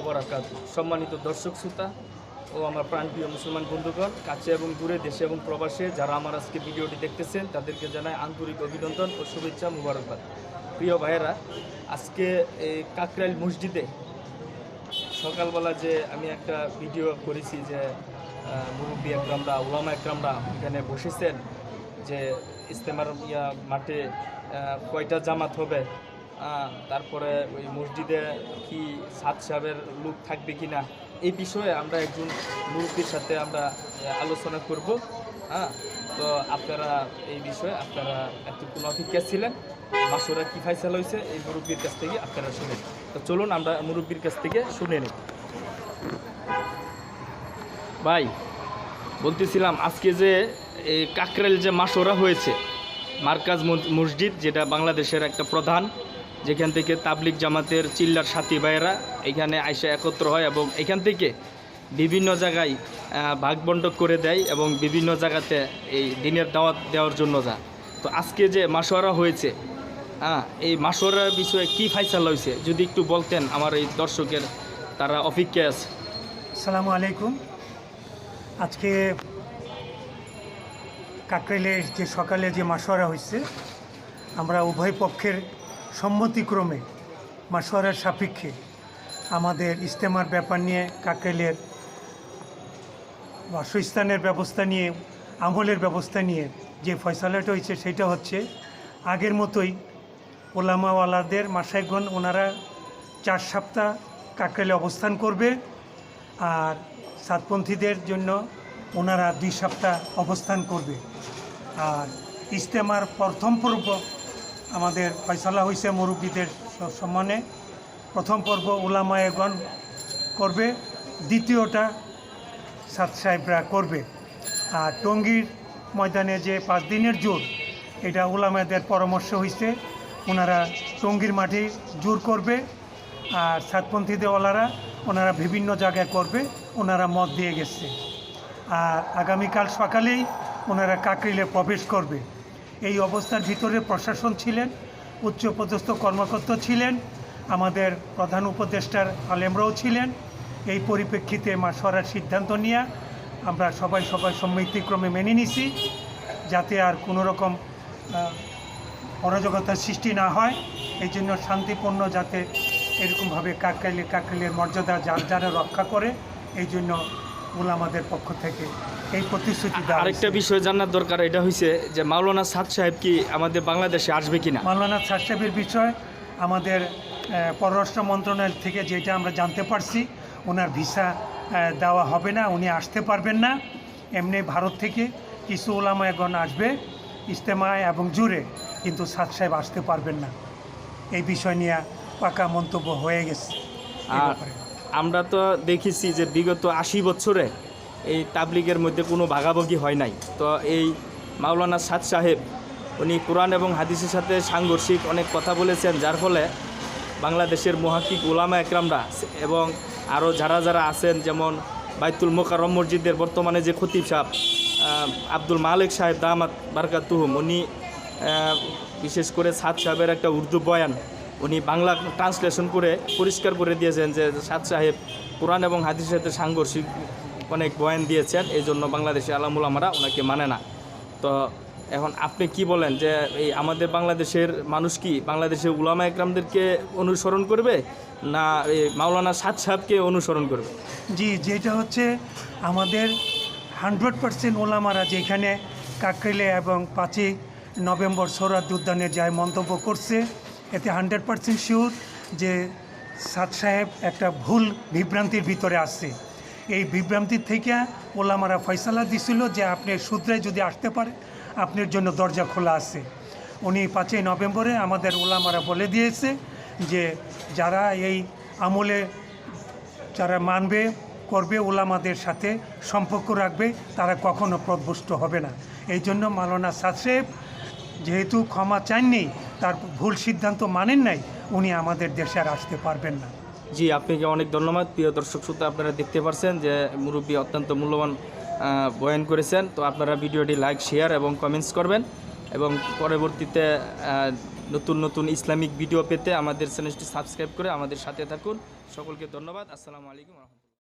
অবরাকাত। সম্মানিত দর্শক শ্রোতা ও আমার প্রাণপ্রিয় মুসলমান বন্ধুগণ, কাছে এবং দূরে, দেশে এবং প্রবাসে যারা আমার আজকে ভিডিওটি দেখতেছেন, তাদেরকে জানাই আন্তরিক অভিনন্দন ও শুভেচ্ছা মুবারকবাদ। প্রিয় ভাইয়েরা, আজকে এই কাকরাইল মসজিদে সকালবেলা যে আমি একটা ভিডিও করেছি যে মুরব্বী একরামরা ওলামা একরামরা এখানে বসেছেন যে ইস্তেমার ইয়া মাঠে কয়টা জামাত হবে তারপরে ওই মসজিদে কি সাদ সাহেবের লোক থাকবে কি না এই বিষয়ে আমরা একজন মুরব্বীর সাথে আমরা আলোচনা করব। হ্যাঁ তো আপনারা এই বিষয়ে আপনারা এতক্ষণ অপেক্ষা ছিলেন মাসুরা কী ফাইসাল হয়েছে এই মুরব্বীর কাছ থেকে আপনারা শুনেন। তো চলুন আমরা মুরব্বীর কাছ থেকে শুনে নিই। ভাই, বলতেছিলাম আজকে যে এই কাকরেল যে মাসোরা হয়েছে, মার্কাজ মস- মসজিদ, যেটা বাংলাদেশের একটা প্রধান যেখান থেকে তাবলিক জামাতের চিল্লার সাথী ভাইয়েরা এখানে আইসা একত্র হয় এবং এখান থেকে বিভিন্ন জায়গায় আহ, ভাগবণ্টক করে দেয় এবং বিভিন্ন জায়গাতে এই দিনের দাওয়াত দেওয়ার জন্য যা তো আজকে যে মাসোয়ারা হয়েছে হ্যাঁ এই মাসোয়ারার বিষয়ে কি ফাইসাল হয়েছে? যদি একটু বলতেন আমার এই দর্শকের তারা অপেক্ষায় আছে। আসসালামু আলাইকুম। আজকে কাকরেলের যে সকালে যে মাসোয়ারা হয়েছে আমরা উভয় পক্ষের সম্মতিক্রমে মাসোয়ারার সাপেক্ষে আমাদের ইস্তেমার ব্যাপার নিয়ে কাকরেলের বাসস্থানের ব্যবস্থা নিয়ে, আমলের ব্যবস্থা নিয়ে যে ফয়সালাটা হয়েছে সেটা হচ্ছে আগের মতোই ওলামাওয়ালাদের মাসাইগণ ওনারা চার সপ্তাহ কাকরেলে অবস্থান করবে আর সাতপন্থীদের জন্য ওনারা দুই সপ্তাহ অবস্থান করবে। আর ইস্তেমার প্রথম পর্ব আমাদের ফয়সালা হয়েছে মুরব্বীদের সম্মানে। প্রথম পর্ব ওলামায়গণ করবে, দ্বিতীয়টা সাত সাহেবরা করবে। আর টঙ্গীর ময়দানে যে পাঁচ দিনের জোর, এটা ওলামাদের পরামর্শ হয়েছে ওনারা টঙ্গীর মাঠে জোর করবে, আর সাতপন্থী দেওয়ালারা ওনারা বিভিন্ন জায়গায় করবে, ওনারা মত দিয়ে গেছে। আর আগামীকাল সকালেই ওনারা কাকরিলে প্রবেশ করবে। এই অবস্থার ভিতরে প্রশাসন ছিলেন, উচ্চপদস্থ কর্মকর্তা ছিলেন, আমাদের প্রধান উপদেষ্টার আলেমরাও ছিলেন। এই পরিপ্রেক্ষিতে মা সরার সিদ্ধান্ত নিয়ে, আমরা সবাই সবাই সম্মিতিক্রমে মেনে নিছি, যাতে আর কোনো রকম অরাজকতার সৃষ্টি না হয়। এই জন্য শান্তিপূর্ণ যাতে এরকমভাবে কাকরাইলে কাকরাইলের মর্যাদা যার, যারা রক্ষা করে, এই জন্য ওলা আমাদের পক্ষ থেকে এই প্রতিশ্রুতি আরেকটা। বিষয় জানার দরকার এটা হয়েছে যে মাওলানা সাদ সাহেব কি আমাদের বাংলাদেশে আসবে কিনা? মাওলানা সাদ সাহেবের বিষয় আমাদের পররাষ্ট্র মন্ত্রণালয় থেকে যেটা আমরা জানতে পারছি ওনার ভিসা দেওয়া হবে না উনি আসতে পারবেন না। এমনি ভারত থেকে কিছু ওলামায়গণ আসবে ইস্তেমায় এবং জুড়ে কিন্তু সাদ সাহেব আসতে পারবেন না। এই বিষয় নিয়ে পাকা মন্তব্য হয়ে গেছে। আর আমরা তো দেখেছি যে বিগত আশি বছরে এই তাবলিগের মধ্যে কোনো ভাগাভাগি হয় নাই। তো এই মাওলানা সাদ সাহেব, উনি কোরআন এবং হাদিসের সাথে সাংঘর্ষিক অনেক কথা বলেছেন, যার ফলে বাংলাদেশের মহাকিক ওলামা একরামরা এবং আরও যারা যারা আছেন, যেমন বাইতুল মোকারম মসজিদের বর্তমানে যে খতিব সাহেব আব্দুল মালিক সাহেব দামাত বারকাত তুহুম, উনি বিশেষ করে সাদ সাহেবের একটা উর্দু বয়ান, উনি বাংলা ট্রান্সলেশন করে পরিষ্কার করে দিয়েছেন যে সাদ সাহেব কোরআন এবং হাদিসের সাথে সাংঘর্ষিক অনেক বয়ান দিয়েছেন, এই জন্য বাংলাদেশে আলামুল আমরা ওনাকে মানে না। তো এখন আপনি কি বলেন যে এই আমাদের বাংলাদেশের মানুষ কি বাংলাদেশের উলামা একরামদেরকে অনুসরণ করবে, না এই মাওলানা সাদ সাহেবকে অনুসরণ করবে? জি, যেটা হচ্ছে আমাদের হান্ড্রেড পার্সেন্ট ওলামারা যেখানে কাকরিলে এবং পাঁচই নভেম্বর সৌরাত উদ্যানে যায় মন্তব্য করছে, এতে হান্ড্রেড পার্সেন্ট শিওর যে সাদ সাহেব একটা ভুল বিভ্রান্তির ভিতরে আসছে এই বিভ্রান্তির থেকে ওলামারা ফয়সালা দিছিল যে আপনি সূত্রে যদি আসতে পারে, আপনার জন্য দরজা খোলা আছে। উনি পাঁচই নভেম্বরে আমাদের ওলামারা বলে দিয়েছে যে যারা এই আমলে যারা মানবে, করবে, ওলামাদের সাথে সম্পর্ক রাখবে, তারা কখনো প্রদবষ্ট হবে না। এই জন্য মালানা সাহেব যেহেতু ক্ষমা চাননি, তার ভুল সিদ্ধান্ত মানেন নাই, উনি আমাদের দেশে আর আসতে পারবেন না। জি, আপনাকে অনেক ধন্যবাদ। প্রিয় দর্শক শ্রোতা, আপনারা দেখতে পারছেন যে মুরব্বী অত্যন্ত মূল্যবান বয়ান করেছেন। তো আপনারা ভিডিওটি লাইক, শেয়ার এবং কমেন্টস করবেন এবং পরবর্তীতে নতুন নতুন ইসলামিক ভিডিও পেতে আমাদের চ্যানেলটি সাবস্ক্রাইব করে আমাদের সাথে থাকুন। সকলকে ধন্যবাদ। আসসালামু আলাইকুম